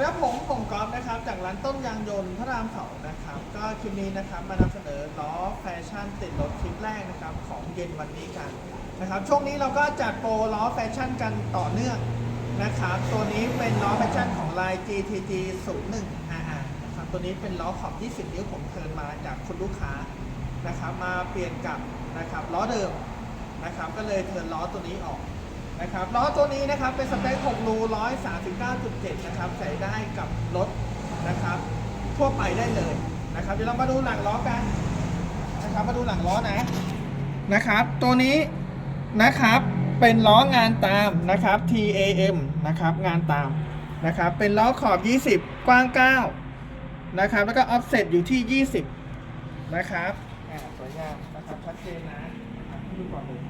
ดีครับผมผมกอล์ฟนะครับ จากร้านต้นยางยนต์พระรามสองนะครับ ก็คลิปนี้นะครับมานำเสนอล้อแฟชั่นติดรถคลิปแรกนะครับ ของเย็นวันนี้กันนะครับ ช่วงนี้เราก็จัดโปรล้อแฟชั่นกันต่อเนื่องนะครับ ตัวนี้เป็นล้อแฟชั่นของลาย GTG 01 RR นะครับ ตัวนี้เป็นล้อขอบ 20 นิ้วผมเทินมาจากคุณลูกค้านะครับ มาเปลี่ยนกับนะครับล้อเดิมนะครับ ก็เลยเทินล้อตัวนี้ออก นะครับล้อตัวนี้นะครับเป็นสเปค6รู139.7 นะครับใส่ได้กับรถนะครับ ทั่วไปได้เลยนะครับเดี๋ยวเรามาดูหลังล้อกันนะครับมาดูหลังล้อนะนะครับ ตัวนี้นะครับเป็นล้องานตามนะครับ TAM นะครับงานตามนะครับเป็นล้อขอบ 20 กว้าง 9 นะครับ แล้วก็ offset อยู่ที่ 20 นะครับสวยงามนะครับชัดเจนนะดูก่อนเลย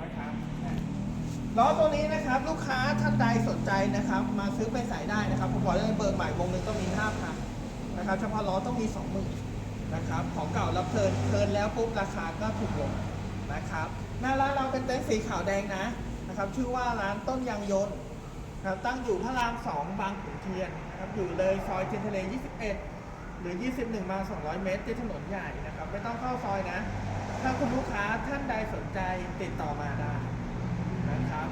นะครับ ล้อตัวนี้นะครับลูกค้าท่านใดสนใจนะครับ มาซื้อไปใส่ได้นะครับผมบอกได้เลยเบิร์ใหม่วงหนึ่งต้องมี5 0 0 0นะครับเฉพาะล้อต้องมี20,000นะครับของเก่ารับเทินเทินแล้วปุ๊บราคาก็ถูกลงนะครับหน้าร้านเราเป็นเต็นท์สีขาวแดงนะนะครับชื่อว่าร้านต้นยางยนต์นะครับตั้งอยู่พระราม2บางขุนเทียนนะครับอยู่เลยซอยเทียนทะเล 21 หรือ 21 มา 200 เมตรที่ถนนใหญ่นะครับไม่ต้องเข้าซอยนะ ถ้าคุณลูกค้าท่านใดสนใจติดต่อมาได้ นะครับ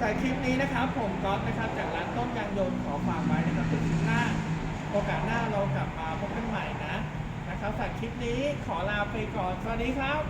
จากคลิปนี้นะครับ ผมก๊อฟนะครับ จากร้านต้นยางยนต์ขอฝากไว้นะครับถึงคลิปหน้า โอกาสหน้าเรากลับมาพบกันใหม่นะนะครับจากคลิปนี้ขอลาไปก่อน สวัสดีครับ